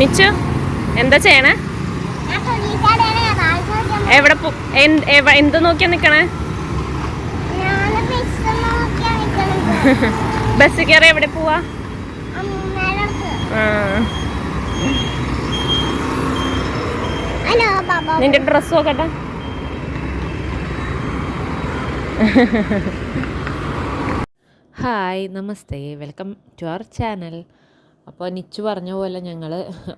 നിച്ചു എന്താ ചെയ്യണേ? എവിടെ എന്ത് നോക്കിയാ നിക്കണേ? ബസ് കയറി എവിടെ പോവാ. നിന്റെ ഡ്രസ് നോക്കട്ടെ. Hi namaste. Welcome to our channel. അപ്പോൾ നിച്ചു പറഞ്ഞ പോലെ ഞങ്ങൾ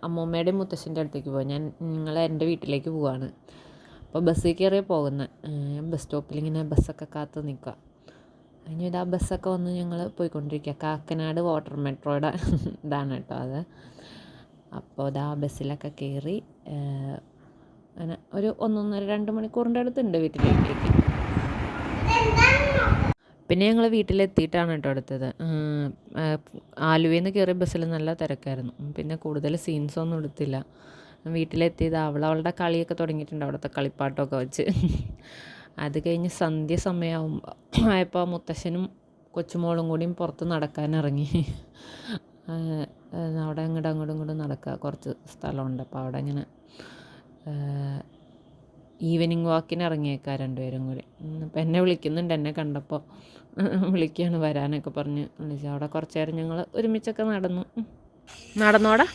അമ്മൂമ്മയുടെയും മുത്തശ്ശന്റെ അടുത്തേക്ക് പോകും ഞാൻ നിങ്ങൾ എന്റെ വീട്ടിലേക്ക് പോവാണ്. അപ്പോൾ ബസ്സിൽ കയറി പോകുന്നത് ബസ് സ്റ്റോപ്പിൽ ഇങ്ങനെ ബസ്സൊക്കെ കാത്ത് നിൽക്കുക അതിന് ആ ബസ്സൊക്കെ വന്ന് ഞങ്ങൾ പോയിക്കൊണ്ടിരിക്കുക കാക്കനാട് വാട്ടർ മെട്രോയുടെ ഇതാണ് കേട്ടോ അത്. അപ്പോൾ ഇതാ ബസ്സിലൊക്കെ കയറി അങ്ങനെ ഒരു ഒന്നൊന്നര രണ്ട് മണിക്കൂറിന്റെ അടുത്തുണ്ട് വീട്ടിലേക്ക്. പിന്നെ ഞങ്ങൾ വീട്ടിലെത്തിയിട്ടാണ് കേട്ടോ എടുത്തത് ആലുവയിൽ കയറിയ ബസ്സിൽ നല്ല തിരക്കായിരുന്നു. പിന്നെ കൂടുതൽ സീൻസ് ഒന്നും എടുത്തില്ല. വീട്ടിലെത്തിയത് അവൾ അവളുടെ കളിയൊക്കെ തുടങ്ങിയിട്ടുണ്ട് അവിടുത്തെ കളിപ്പാട്ടമൊക്കെ വെച്ച്. അത് കഴിഞ്ഞ് സന്ധ്യ സമയമാകുമ്പോൾ ആയപ്പോൾ മുത്തശ്ശനും കൊച്ചുമോളും കൂടിയും പുറത്ത് നടക്കാനിറങ്ങി അവിടെ അങ്ങോട്ടും അങ്ങോട്ടും ഇങ്ങോട്ടും നടക്കുക കുറച്ച് സ്ഥലമുണ്ട്. അപ്പോൾ അവിടെ ഇങ്ങനെ ഈവനിങ് വാക്കിന് ഇറങ്ങിയേക്കാ രണ്ടുപേരും കൂടി. അപ്പം എന്നെ വിളിക്കുന്നുണ്ട് എന്നെ കണ്ടപ്പോൾ വിളിക്കുകയാണ് വരാനൊക്കെ പറഞ്ഞ്. വിളിച്ചു അവിടെ കുറച്ച് നേരം ഞങ്ങൾ ഒരുമിച്ചൊക്കെ നടന്നു. നടന്നോടാ.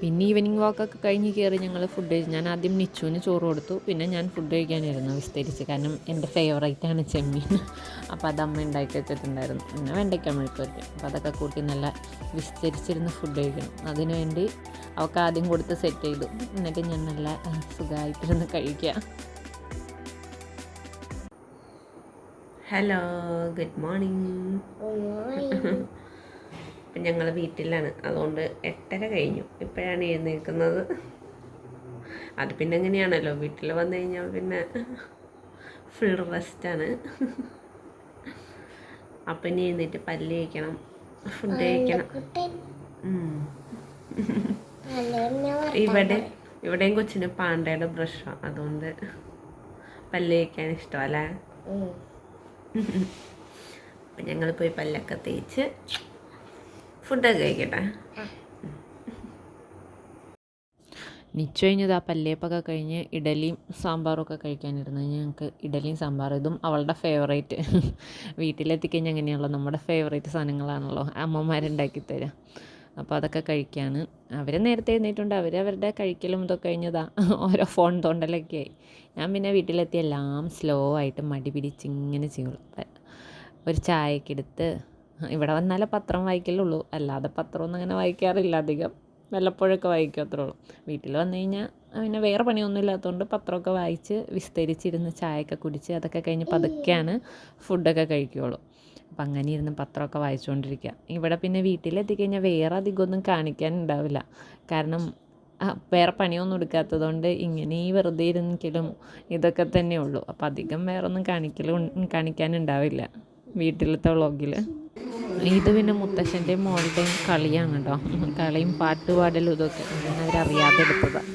പിന്നെ ഈവനിങ് വാക്കൊക്കെ കഴിഞ്ഞ് കയറി ഞങ്ങൾ ഫുഡ് കഴിച്ചു ഞാൻ ആദ്യം നിച്ചുവിന് ചോറ് കൊടുത്തു. പിന്നെ ഞാൻ ഫുഡ് കഴിക്കാനായിരുന്നു വിസ്തരിച്ച്. കാരണം എന്റെ ഫേവറേറ്റാണ് ചെമ്മീൻ. അപ്പോൾ അത് അമ്മ ഉണ്ടാക്കി വെച്ചിട്ടുണ്ടായിരുന്നു. പിന്നെ വെണ്ടയ്ക്ക മെഴുക്ക് വരട്ടി. അപ്പോൾ അതൊക്കെ കൂട്ടി നല്ല വിസ്തരിച്ചിരുന്ന് ഫുഡ് കഴിക്കണം. അതിനു വേണ്ടി അവൾക്ക് ആദ്യം കൊടുത്ത് സെറ്റ് ചെയ്തു. എന്നിട്ട് ഞാൻ നല്ല സുഖമായിട്ടിരുന്ന് കഴിക്കുക ഹലോ ഗുഡ് മോർണിംഗ് ഇപ്പം ഞങ്ങൾ വീട്ടിലാണ്. അതുകൊണ്ട് എട്ടര കഴിഞ്ഞു. ഇപ്പോഴാണ് എഴുന്നേൽക്കുന്നത്. അത് പിന്നെ എങ്ങനെയാണല്ലോ? വീട്ടിൽ വന്നു കഴിഞ്ഞാൽ പിന്നെ ഫുൾ റെസ്റ്റാണ് അപ്പം ഇനി എഴുന്നേറ്റ് പല്ല് കഴിക്കണം ഫുഡ് കഴിക്കണം ഇവിടെ ഇവിടെയും കൊച്ചിന് പാണ്ടയുടെ ബ്രഷാണ് അതുകൊണ്ട് പല്ല് കഴിക്കാൻ ഇഷ്ടമല്ലേ. അപ്പം ഞങ്ങൾ പോയി പല്ലൊക്കെ തേച്ച് ഫുഡൊക്കെ കഴിക്കട്ടെ. നിശ്ചയിഞ്ഞത് ആ പല്ലേപ്പൊക്കെ കഴിഞ്ഞ് ഇഡലിയും സാമ്പാറും ഒക്കെ കഴിക്കാനിരുന്നു ഞങ്ങൾക്ക് ഇഡലിയും സാമ്പാറും. ഇതും അവളുടെ ഫേവറേറ്റ് വീട്ടിലെത്തിക്കഴിഞ്ഞാൽ അങ്ങനെയാണല്ലോ നമ്മുടെ ഫേവറേറ്റ് സാധനങ്ങളാണല്ലോ അമ്മമാരുണ്ടാക്കി തരാം. അപ്പോൾ അതൊക്കെ കഴിക്കുകയാണ് അവർ നേരത്തെ എഴുന്നേറ്റുണ്ട് അവർ അവരുടെ കഴിക്കലും ഇതൊക്കെ കഴിഞ്ഞതാ ഓരോ ഫോൺ തോണ്ടലൊക്കെ ഞാൻ പിന്നെ വീട്ടിലെത്തി എല്ലാം സ്ലോ ആയിട്ട് മടി പിടിച്ച് ഇങ്ങനെ ചെയ്യുള്ളൂ ഒരു ചായയൊക്കെ എടുത്ത് ഇവിടെ വന്നാലേ പത്രം വായിക്കലുള്ളൂ. അല്ലാതെ പത്രമൊന്നും അങ്ങനെ വായിക്കാറില്ല അധികം. വല്ലപ്പോഴൊക്കെ വായിക്കും അത്രേ ഉള്ളൂ. വീട്ടിൽ വന്നു കഴിഞ്ഞാൽ പിന്നെ വേറെ പണിയൊന്നും ഇല്ലാത്തതുകൊണ്ട് പത്രമൊക്കെ വായിച്ച് വിസ്തരിച്ചിരുന്ന് ചായയൊക്കെ കുടിച്ച് അതൊക്കെ കഴിഞ്ഞ് പതുക്കെയാണ് ഫുഡൊക്കെ കഴിക്കുകയുള്ളൂ അപ്പം അങ്ങനെ ഇരുന്ന് പത്രമൊക്കെ വായിച്ചുകൊണ്ടിരിക്കുക. ഇവിടെ പിന്നെ വീട്ടിലെത്തിക്കഴിഞ്ഞാൽ വേറെ അധികമൊന്നും കാണിക്കാനുണ്ടാവില്ല കാരണം വേറെ പണിയൊന്നും എടുക്കാത്തതുകൊണ്ട് ഇങ്ങനെ ഈ വെറുതെ ഇരുന്നെങ്കിലും ഇതൊക്കെ തന്നെ ഉള്ളൂ അപ്പം അധികം വേറെ ഒന്നും കാണിക്കലും കാണിക്കാനുണ്ടാവില്ല വീട്ടിലത്തെ വ്ളോഗിൽ ഇത് പിന്നെ മുത്തശ്ശന്റെയും മോളുടെയും കളിയാണ് കേട്ടോ. കളിയും പാട്ട് പാടലും ഇതൊക്കെ അങ്ങനെ അവരറിയാതെ എടുത്തതാണ്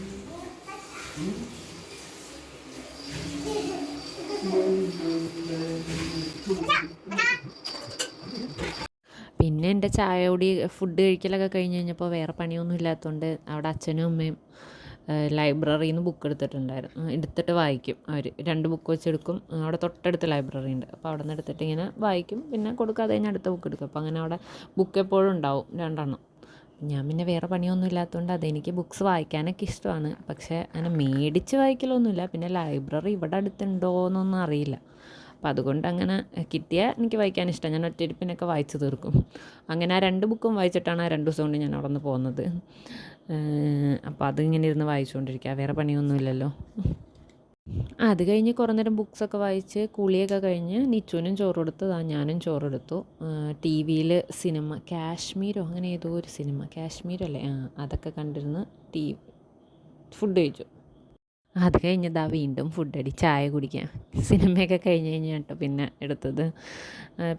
പിന്നെ എന്റെ ചായ കൂടി ഫുഡ് കഴിക്കലൊക്കെ കഴിഞ്ഞ് കഴിഞ്ഞപ്പോൾ വേറെ പണിയൊന്നും ഇല്ലാത്തതുകൊണ്ട് അവിടെ അച്ഛനും അമ്മയും ലൈബ്രറിയിൽ നിന്ന് ബുക്ക് എടുത്തിട്ടുണ്ടായിരുന്നു. എടുത്തിട്ട് വായിക്കും അവർ രണ്ട് ബുക്ക് വെച്ചെടുക്കും. അവിടെ തൊട്ടടുത്ത് ലൈബ്രറി ഉണ്ട്. അപ്പോൾ അവിടെ നിന്ന് എടുത്തിട്ട് ഇങ്ങനെ വായിക്കും. പിന്നെ കൊടുക്കാതെ കഴിഞ്ഞാൽ അടുത്ത ബുക്ക് എടുക്കും. അപ്പോൾ അങ്ങനെ അവിടെ ബുക്ക് എപ്പോഴും ഉണ്ടാവും രണ്ടെണ്ണം. ഞാൻ പിന്നെ വേറെ പണിയൊന്നും ഇല്ലാത്തതുകൊണ്ട് അതെനിക്ക് ബുക്ക്സ് വായിക്കാനൊക്കെ ഇഷ്ടമാണ്. പക്ഷേ അങ്ങനെ മേടിച്ച് വായിക്കലൊന്നുമില്ല. പിന്നെ ലൈബ്രറി ഇവിടെ അടുത്തുണ്ടോ എന്നൊന്നും അറിയില്ല. അപ്പം അതുകൊണ്ട് അങ്ങനെ കിട്ടിയാൽ എനിക്ക് വായിക്കാൻ ഇഷ്ടം ഞാൻ ഒറ്റയിരിപ്പിനൊക്കെ വായിച്ചു തീർക്കും. അങ്ങനെ ആ രണ്ട് ബുക്കും വായിച്ചിട്ടാണ് ആ രണ്ട് ദിവസം കൊണ്ട് ഞാൻ അവിടെ നിന്ന് പോകുന്നത്. അപ്പോൾ അതിങ്ങനെ ഇരുന്ന് വായിച്ചുകൊണ്ടിരിക്കുക. വേറെ പണിയൊന്നുമില്ലല്ലോ. അത് കഴിഞ്ഞ് കുറേ നേരം ബുക്സൊക്കെ വായിച്ച് കുളിയൊക്കെ കഴിഞ്ഞ് നിച്ചുവിനും ചോറെടുത്തു ഞാനും ചോറെടുത്തു ടി വിയിൽ സിനിമ കാശ്മീരോ അങ്ങനെ ഏതോ ഒരു സിനിമ. കാശ്മീരല്ലേ? ആ അതൊക്കെ കണ്ടിരുന്ന് ടീ ഫുഡ് കഴിച്ചു. അത് കഴിഞ്ഞതാ വീണ്ടും ഫുഡ് അടി ചായ കുടിക്കാൻ. സിനിമയൊക്കെ കഴിഞ്ഞ് കഴിഞ്ഞാൽ കേട്ടോ പിന്നെ എടുത്തത്.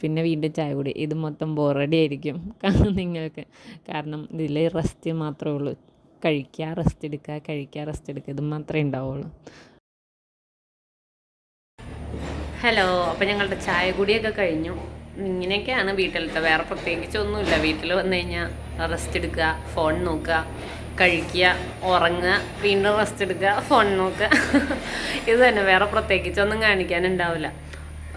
പിന്നെ വീണ്ടും ചായ കുടി. ഇത് മൊത്തം ബോറടി ആയിരിക്കും നിങ്ങൾക്ക്. കാരണം ഇതിൽ റെസ്റ്റ് മാത്രമേ ഉള്ളൂ. കഴിക്കുക റെസ്റ്റ് എടുക്കുക കഴിക്കുക റെസ്റ്റ് എടുക്കുക ഇത് മാത്രമേ ഉണ്ടാവുള്ളൂ. ഹലോ അപ്പം ഞങ്ങളുടെ ചായ കുടിയൊക്കെ കഴിഞ്ഞു. ഇങ്ങനെയൊക്കെയാണ് വീട്ടിലത്തെ. വേറെ പ്രത്യേകിച്ച് ഒന്നുമില്ല. വീട്ടിൽ വന്നു കഴിഞ്ഞാൽ റെസ്റ്റ് എടുക്കുക ഫോൺ നോക്കുക. കഴിക്കുക ഉറങ്ങുക വീണ്ടും റെസ്റ്റ് എടുക്കുക ഫോൺ നോക്കുക. ഇത് തന്നെ വേറെ പ്രത്യേകിച്ചൊന്നും കാണിക്കാനുണ്ടാവില്ല.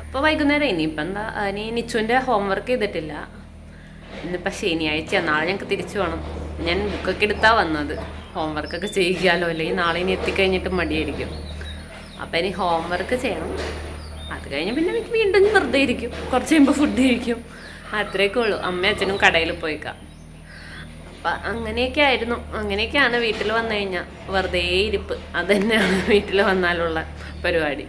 അപ്പോൾ വൈകുന്നേരം ഇനിയിപ്പോൾ എന്താ ഇനി നിച്ചുവിന്റെ ഹോംവർക്ക് ചെയ്തിട്ടില്ല. ഇന്നിപ്പോൾ ശനിയാഴ്ച നാളെ ഞങ്ങൾക്ക് തിരിച്ചു വേണം ഞാൻ ബുക്കൊക്കെ എടുത്താൽ വന്നത്. ഹോംവർക്കൊക്കെ ചെയ്യിക്കാമല്ലോ അല്ലെങ്കിൽ നാളെ ഇനി എത്തിക്കഴിഞ്ഞിട്ട് മടിയായിരിക്കും. അപ്പോൾ ഇനി ഹോംവർക്ക് ചെയ്യണം. അത് കഴിഞ്ഞ് പിന്നെ വീണ്ടും വെറുതെ ഇരിക്കും. കുറച്ച് കഴിയുമ്പോൾ ഫുഡ് കഴിക്കും. അത്രയൊക്കെ ഉള്ളൂ. അമ്മയും അച്ഛനും കടയിൽ പോയിക്കാം. അപ്പം അങ്ങനെയൊക്കെ ആയിരുന്നു അങ്ങനെയൊക്കെയാണ് വീട്ടിൽ വന്നു കഴിഞ്ഞാൽ വെറുതെ ഇരിപ്പ്. അത് തന്നെയാണ് വീട്ടിൽ വന്നാലുള്ള പരിപാടി.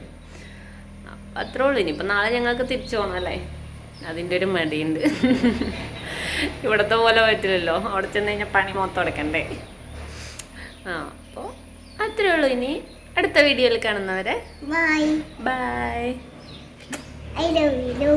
അപ്പം അത്രേ ഉള്ളൂ. ഇനിയിപ്പം നാളെ ഞങ്ങൾക്ക് തിരിച്ചു പോകണമല്ലേ അതിന്റെ ഒരു മടിയുണ്ട്. ഇവിടത്തെ പോലെ പറ്റില്ലല്ലോ. അവിടെ ചെന്ന് കഴിഞ്ഞാൽ പണി മൊത്തം അടക്കണ്ടേ? ആ അപ്പോൾ അത്രേ ഉള്ളൂ. ഇനി അടുത്ത വീഡിയോയിൽ കാണുന്നവരെ. Bye bye I love you